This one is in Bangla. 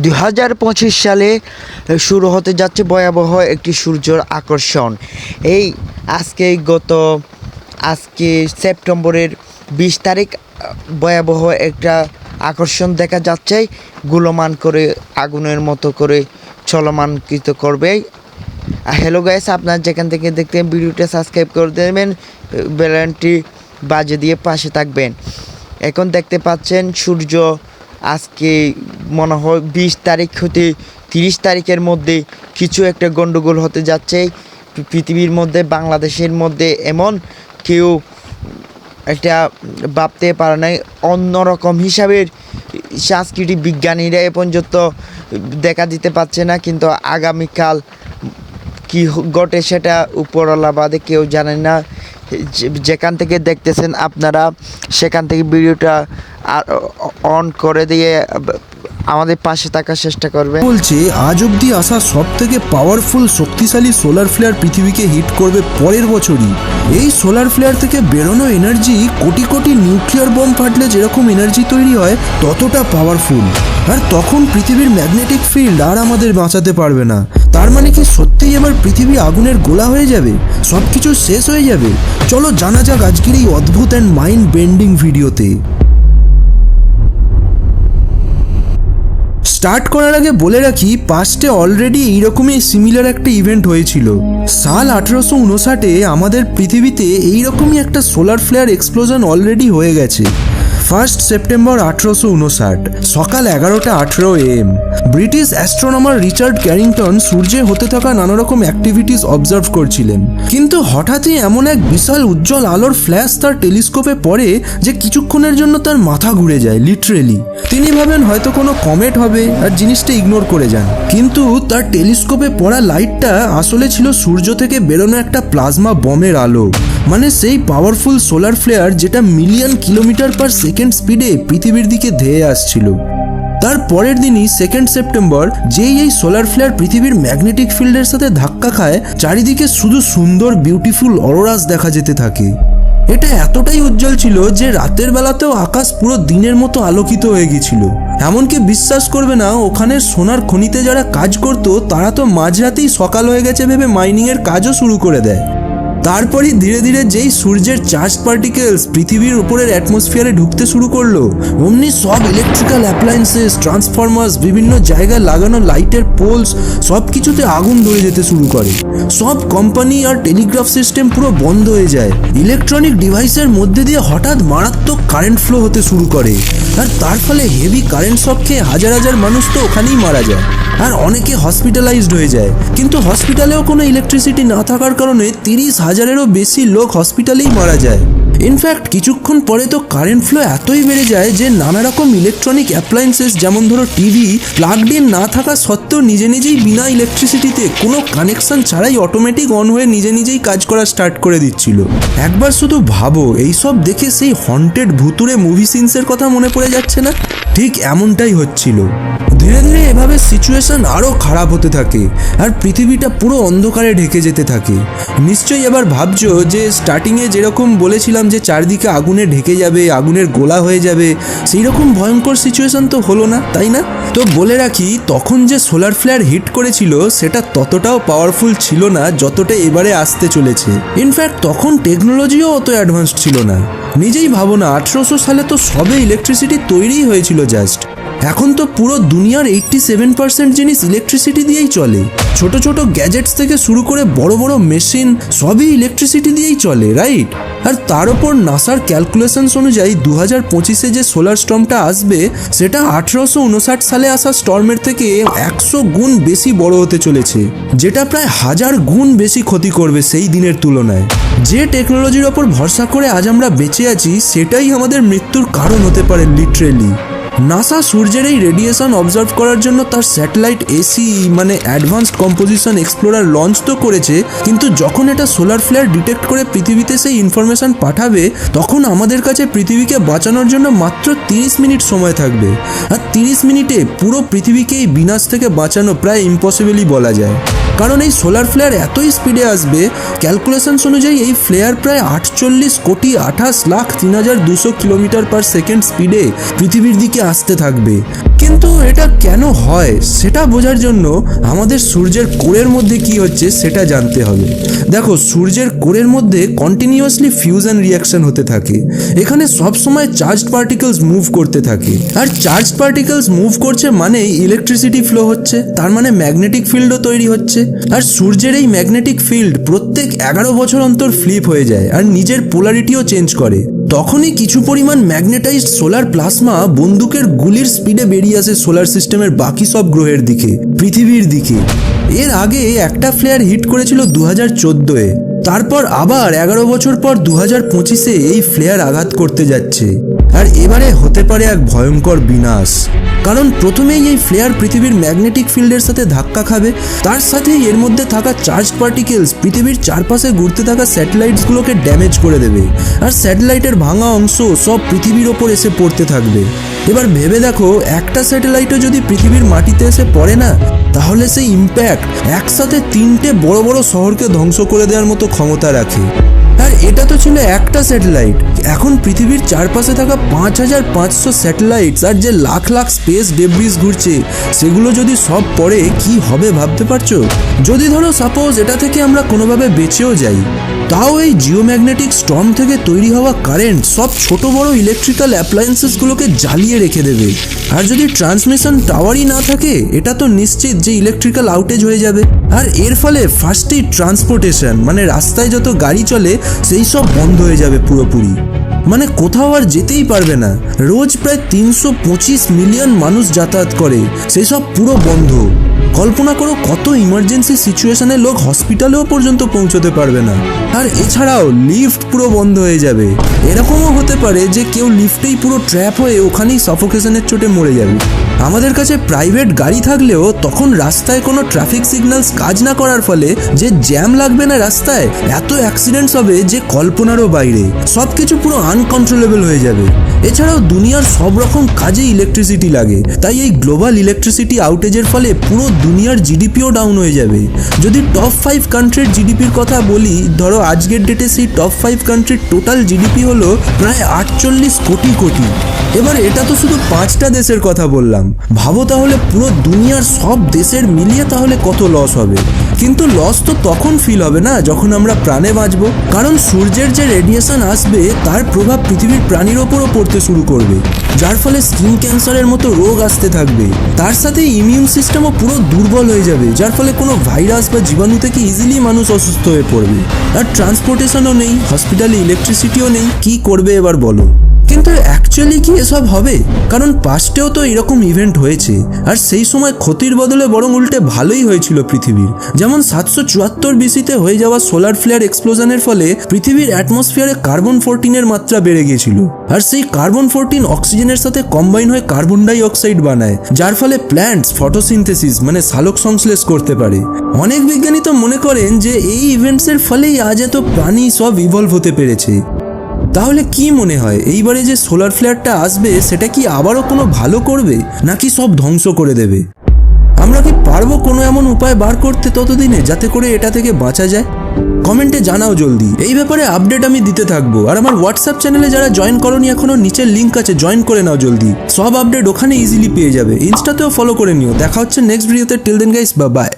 দুই হাজার পঁচিশ সালে শুরু হতে যাচ্ছে ভয়াবহ একটি সূর্যর আকর্ষণ। এই আজকে গত, আজকে সেপ্টেম্বরের বিশ তারিখ ভয়াবহ একটা আকর্ষণ দেখা যাচ্ছে। গুলমান করে, আগুনের মতো করে চলমানকৃত করবে। হ্যালো গাইস আপনার যেখান থেকে দেখতেন ভিডিওটা সাবস্ক্রাইব করে দেবেন বেলানটি বাজে দিয়ে পাশে থাকবেন। এখন দেখতে পাচ্ছেন সূর্য আজকে মনে হয় বিশ তারিখ হতে তিরিশ তারিখের মধ্যে কিছু একটা গন্ডগোল হতে যাচ্ছে। পৃথিবীর মধ্যে, বাংলাদেশের মধ্যে এমন কেউ একটা ভাবতে পারে নাই। অন্যরকম হিসাবের সাংস্কৃতিক বিজ্ঞানীরা এ পর্যন্ত দেখা দিতে পারছে না, কিন্তু আগামীকাল কি ঘটে সেটা উপরওয়ালা বাদে কেউ জানে না। যেখান থেকে দেখতেছেন আপনারা সেখান থেকে ভিডিওটা অন করে দিয়ে আমাদের পাশে থাকার চেষ্টা করবে। বলছে, আজ অব্দি আসা সব থেকে পাওয়ারফুল শক্তিশালী সোলার ফ্লেয়ার পৃথিবীকে হিট করবে পরের বছরই। এই সোলার ফ্লেয়ার থেকে বেরোনো energy crore crore nuclear bomb ফাটলে যেরকম এনার্জি তৈরি হয়, ততটা পাওয়ারফুল আর তখন পৃথিবীর ম্যাগনেটিক ফিল্ড আর আমাদের বাঁচাতে পারবে না। তার মানে কি সত্যিই এবার পৃথিবী আগুনের গোলা হয়ে যাবে? সব কিছু শেষ হয়ে যাবে? চলো জানা যাক আজকের এই অদ্ভুত অ্যান্ড মাইন্ড বেন্ডিং ভিডিওতে স্টার্ট করার আগে বলে রাখি পাস্টে অলরেডি এইরকমই সিমিলার একটা ইভেন্ট হয়েছিল। সাল আঠেরোশো উনষাটে আমাদের পৃথিবীতে এইরকমই একটা সোলার ফ্লেয়ার এক্সপ্লোজন অলরেডি হয়ে গেছে। ফার্স্ট সেপ্টেম্বর আঠারোশো উনষাট, সকাল এগারোটা আঠেরো AM British astronomer Richard Carrington সূর্যে হতে থাকা নানা রকম অ্যাক্টিভিটিস অবজার্ভ করছিলেন। কিন্তু হঠাৎই এমন এক বিশাল উজ্জ্বল আলোর ফ্ল্যাশ তার টেলিস্কোপে পড়ে যে কিছুক্ষণের জন্য তার মাথা ঘুরে যায় লিটারেলি তিনি ভাবেন হয়তো কোনো কমেট হবে, আর জিনিসটা ইগনোর করে যান। কিন্তু তার টেলিস্কোপে পড়া লাইটটা আসলে ছিল সূর্য থেকে বেরোনো একটা প্লাজমা বমের আলো। মানে সেই পাওয়ারফুল সোলার ফ্লেয়ার যেটা মিলিয়ন কিলোমিটার পার সেকেন্ড স্পিডে পৃথিবীর দিকে ধেয়ে আসছিল। তার পরের দিনই সেকেন্ড সেপ্টেম্বর যেই এই সোলার ফ্লেয়ার পৃথিবীর ম্যাগনেটিক ফিল্ডের সাথে ধাক্কা খায়, চারিদিকে শুধু সুন্দর বিউটিফুল অরোরাস দেখা যেতে থাকে। এটা এতটাই উজ্জ্বল ছিল যে রাতের বেলাতেও আকাশ পুরো দিনের মতো আলোকিত হয়ে গেছিল। এমনকি বিশ্বাস করবে না ওখানে সোনার খনিতে যারা কাজ করতো, তারা তো মাঝরাতেই সকাল হয়ে গেছে ভেবে মাইনিংয়ের কাজও শুরু করে দেয়। তারপরই ধীরে ধীরে যেই সূর্যের চার্জ পার্টিকেলস পৃথিবীর উপরের অ্যাটমসফিয়ারে ঢুকতে শুরু করল, অমনি সব ইলেকট্রিক্যাল অ্যাপ্লায়েন্সেস ট্রান্সফরমার্স বিভিন্ন জায়গায় লাগানো লাইটের পোলস সব কিছুতে আগুন ধরে যেতে শুরু করে। সব কোম্পানি আর টেলিগ্রাফ সিস্টেম পুরো বন্ধ হয়ে যায়। ইলেকট্রনিক ডিভাইসের মধ্যে দিয়ে হঠাৎ মারাত্মক কারেন্ট ফ্লো হতে শুরু করে। আর তার ফলে হেভি কারেন্ট শক খেয়ে হাজার হাজার মানুষ তো ওখানেই মারা যায়। আর অনেকে হসপিটালাইজড হয়ে যায়। কিন্তু হসপিটালেও কোনো ইলেকট্রিসিটি না থাকার কারণে তিরিশ হাজারেরও বেশি লোক হসপিটালেই মারা যায়। ইনফ্যাক্ট কিছুক্ষণ পরে তো কারেন্ট ফ্লো এতই বেড়ে যায় যে নানা রকম ইলেকট্রনিক অ্যাপ্লায়েন্সেস যেমন ধরো টিভি প্লাগড ইন না থাকা সত্ত্বেও নিজে নিজেই বিনা ইলেকট্রিসিটিতে কোনো কানেকশন ছাড়াই অটোমেটিক অন হয়ে নিজে নিজেই কাজ করা স্টার্ট করে দিচ্ছিল। একবার শুধু ভাবো, এইসব দেখে সেই হন্টেড ভুতুরে মুভি সিনসের কথা মনে পড়ে যাচ্ছে না? ঠিক এমনটাই হচ্ছিল। ধীরে ধীরে এভাবে সিচুয়েশন আরও খারাপ হতে থাকে আর পৃথিবীটা পুরো অন্ধকারে ঢেকে যেতে থাকে। নিশ্চয়ই এবার ভাবছ যে স্টার্টিংয়ে যেরকম বলেছিলাম যে চারদিকে আগুনে ঢেকে যাবে, আগুনের গোলা হয়ে যাবে সেই রকম ভয়ঙ্কর সিচুয়েশন তো হলো না, তাই না? তো বলে রাখি, তখন যে সোলার ফ্লেয়ার হিট করেছিল, সেটা ততটাও পাওয়ারফুল ছিল না যতটা এবারে আসতে চলেছে। ইনফ্যাক্ট তখন টেকনোলজিও অত অ্যাডভান্সড ছিল না। নিজেই ভাবো না, আঠেরোশো সালে তো সবে ইলেকট্রিসিটি তৈরিই হয়েছিল জাস্ট এখন তো পুরো দুনিয়ার এইট্টি সেভেন পার্সেন্ট জিনিস ইলেকট্রিসিটি দিয়েই চলে। ছোট ছোট গ্যাজেটস থেকে শুরু করে বড় বড় মেশিন সবই ইলেকট্রিসিটি দিয়েই চলে রাইট আর তার ওপর নাসার ক্যালকুলেশনস অনুযায়ী দু হাজার পঁচিশে যে সোলার স্টর্মটা আসবে, সেটা আঠেরোশো উনষাট সালে আসা স্টর্মের থেকে একশো গুণ বেশি বড় হতে চলেছে, যেটা প্রায় হাজার গুণ বেশি ক্ষতি করবে সেই দিনের তুলনায়। যে টেকনোলজির ওপর ভরসা করে আজ আমরা বেঁচে আছি, সেটাই আমাদের মৃত্যুর কারণ হতে পারে লিটারেলি নাসা সূর্যের এই রেডিয়েশন অবজার্ভ করার জন্য তার satellite A C advanced composition explorer launch তো করেছে, কিন্তু যখন এটা সোলার ফ্লেয়ার ডিটেক্ট করে পৃথিবীতে সেই ইনফরমেশন পাঠাবে, তখন আমাদের কাছে পৃথিবীকে বাঁচানোর জন্য মাত্র তিরিশ মিনিট সময় থাকবে। আর তিরিশ মিনিটে পুরো পৃথিবীকে এই বিনাশ থেকে বাঁচানো প্রায় ইম্পসিবলই বলা যায়। কারণ এই সোলার ফ্লেয়ার এতই স্পিডে আসবে ক্যালকুলেশনস অনুযায়ী এই ফ্লেয়ার প্রায় আটচল্লিশ কোটি আঠাশ লাখ তিন হাজার দুশো কিলোমিটার পার সেকেন্ড স্পিডে পৃথিবীর দিকে আসতে থাকবে। কিন্তু এটা কেন হয় সেটা বোঝার জন্য আমাদের সূর্যের কোরের মধ্যে কি হচ্ছে সেটা জানতে হবে। দেখো, সূর্যের কোরের মধ্যে কন্টিনিউয়াসলি ফিউশন রিয়াকশন হতে থাকে। এখানে সব সময় চার্জড পার্টিকেলস মুভ করতে থাকে। আর চার্জ পার্টিকেলস মুভ করছে মানেই ইলেকট্রিসিটি ফ্লো হচ্ছে, তার মানে ম্যাগনেটিক ফিল্ডও তৈরি হচ্ছে। আর সূর্যের এই ম্যাগনেটিক ফিল্ড প্রত্যেক এগারো বছর অন্তর ফ্লিপ হয়ে যায়, আর নিজের পোলারিটিও চেঞ্জ করে। তখনই কিছু পরিমাণ ম্যাগনেটাইজড সোলার প্লাজমা বন্দুকের গুলির স্পিডে বেরিয়ে আসে সোলার সিস্টেমের বাকি সব গ্রহের দিকে, পৃথিবীর দিকে। এর আগে একটা ফ্লেয়ার হিট করেছিল দু হাজার চোদ্দোয়। তারপর আবার এগারো বছর পর দু হাজার পঁচিশে এই ফ্লেয়ার আঘাত করতে যাচ্ছে। আর এবারে হতে পারে এক ভয়ঙ্কর বিনাশ। কারণ প্রথমেই এই ফ্লেয়ার পৃথিবীর ম্যাগনেটিক ফিল্ডের সাথে ধাক্কা খাবে, তার সাথেই এর মধ্যে থাকা চার্জ পার্টিকেলস পৃথিবীর চারপাশে ঘুরতে থাকা স্যাটেলাইটসগুলোকে ড্যামেজ করে দেবে। আর স্যাটেলাইটের ভাঙা অংশ সব পৃথিবীর ওপর এসে পড়তে থাকবে। এবার ভেবে দেখো, একটা স্যাটেলাইটও যদি পৃথিবীর মাটিতে এসে পড়ে না, তাহলে সেই ইম্প্যাক্ট একসাথে তিনটে বড় বড় শহরকে ধ্বংস করে দেওয়ার মতো ক্ষমতা রাখে। আর এটা তো ছিল একটা স্যাটেলাইট। এখন পৃথিবীর চারপাশে থাকা পাঁচ হাজার পাঁচশো স্যাটেলাইটস আর যে লাখ লাখ স্পেস ডেব্রিজ ঘুরছে, সেগুলো যদি সব পড়ে, কি হবে ভাবতে পারছ? যদি ধরো সাপোজ এটা থেকে আমরা কোনোভাবে বেঁচেও যাই, তাও এই জিওম্যাগনেটিক স্টর্ম থেকে তৈরি হওয়া কারেন্ট সব ছোট বড় ইলেকট্রিক্যাল অ্যাপ্লায়েন্সেসগুলোকে জ্বালিয়ে রেখে দেবে। আর যদি ট্রান্সমিশন টাওয়ারই না থাকে, এটা তো নিশ্চিত যে ইলেকট্রিক্যাল আউটেজ হয়ে যাবে। আর এর ফলে ফার্স্টেই ট্রান্সপোর্টেশন মানে রাস্তায় যত গাড়ি চলে সেই সব বন্ধ হয়ে যাবে পুরোপুরি। মানে কোথাও আর যেতেই পারবে না। রোজ প্রায় তিনশো পঁচিশ মিলিয়ন মানুষ যাতায়াত করে। সেই সব পুরো বন্ধ। কল্পনা করো কত ইমার্জেন্সি সিচুয়েশনে লোক হসপিটালেও পর্যন্ত পৌঁছতে পারবে না। আর এছাড়াও লিফট পুরো বন্ধ হয়ে যাবে। এরকমও হতে পারে যে কেউ লিফটেই পুরো ট্র্যাপ হয়ে ওখানেই সাফোকেশনের চোটে মরে যাবে। আমাদের কাছে প্রাইভেট গাড়ি থাকলেও তখন রাস্তায় কোনো ট্রাফিক সিগন্যালস কাজ না করার ফলে যে জ্যাম লাগবে না রাস্তায়, এত অ্যাক্সিডেন্টস হবে যে কল্পনারও বাইরে। সব কিছু পুরো আনকন্ট্রোলেবল হয়ে যাবে। এছাড়াও দুনিয়ার সব রকম কাজে ইলেকট্রিসিটি লাগে। তাই এই গ্লোবাল ইলেকট্রিসিটি আউটেজের ফলে পুরো দুনিয়ার জিডিপিও ডাউন হয়ে যাবে। যদি টপ ফাইভ কান্ট্রির জিডিপির কথা বলি, ধরো আজকের ডেটে সেই টপ ফাইভ কান্ট্রির টোটাল জিডিপি হলো প্রায় আটচল্লিশ কোটি কোটি। এবার এটা তো শুধু পাঁচটা দেশের কথা বললাম। ভাবো তাহলে পুরো দুনিয়ার সব দেশের মিলিয়ে তাহলে কত লস হবে? কিন্তু লস তো তখন ফিল হবে না যখন আমরা প্রাণে বাঁচবো। কারণ সূর্যের যে রেডিয়েশন আসবে, তার প্রভাব পৃথিবীর প্রাণীর ওপরও পড়তে শুরু করবে। যার ফলে স্কিন ক্যান্সারের মতো রোগ আসতে থাকবে। তার সাথে ইমিউন সিস্টেমও পুরো দুর্বল হয়ে যাবে, যার ফলে কোনো ভাইরাস বা জীবাণু থেকে ইজিলি মানুষ অসুস্থ হয়ে পড়বে? আর ট্রান্সপোর্টেশনও নেই হসপিটালে ইলেকট্রিসিটিও নেই, কি করবে এবার বলো? কিন্তু অ্যাকচুয়ালি কি এসব হবে? কারণ পাস্টেও তো এরকম ইভেন্ট হয়েছে। আর সেই সময় ক্ষতির বদলে বরং উল্টে ভালোই হয়েছিল পৃথিবীর। যেমন সাতশো চুয়াত্তর বিসিতে হয়ে যাওয়া সোলার ফ্লেয়ার এক্সপ্লোশনের ফলে পৃথিবীর অ্যাটমসফিয়ারে কার্বন ফোরটিনের মাত্রা বেড়ে গিয়েছিল। আর সেই কার্বন ফোরটিন অক্সিজেনের সাথে কম্বাইন হয়ে কার্বন ডাই অক্সাইড বানায়, যার ফলে প্ল্যান্টস ফটোসিনথেসিস মানে সালোক সংশ্লেষ করতে পারে। অনেক বিজ্ঞানী তো মনে করেন যে এই ইভেন্টসের ফলেই আজ এত প্রাণী সব ইভলভ হতে পেরেছে। তাহলে কি মনে হয়, এইবারে যে সোলার ফ্লেয়ারটা আসবে, সেটা কি আবারও কোনো ভালো করবে, নাকি সব ধ্বংস করে দেবে? আমরা কি পারব কোনো এমন উপায় বার করতে ততদিনে, যাতে করে এটা থেকে বাঁচা যায়? কমেন্টে জানাও জলদি। এই ব্যাপারে আপডেট আমি দিতে থাকব। আর আমার হোয়াটসঅ্যাপ চ্যানেলে যারা জয়েন করনি এখনও নিচের লিঙ্ক আছে জয়েন করে নাও জলদি। সব আপডেট ওখানে ইজিলি পেয়ে যাবে। ইনস্টাতেও ফলো করে নিও। দেখা হচ্ছে নেক্সট ভিডিওতে টিল দেন গাইস বা বাই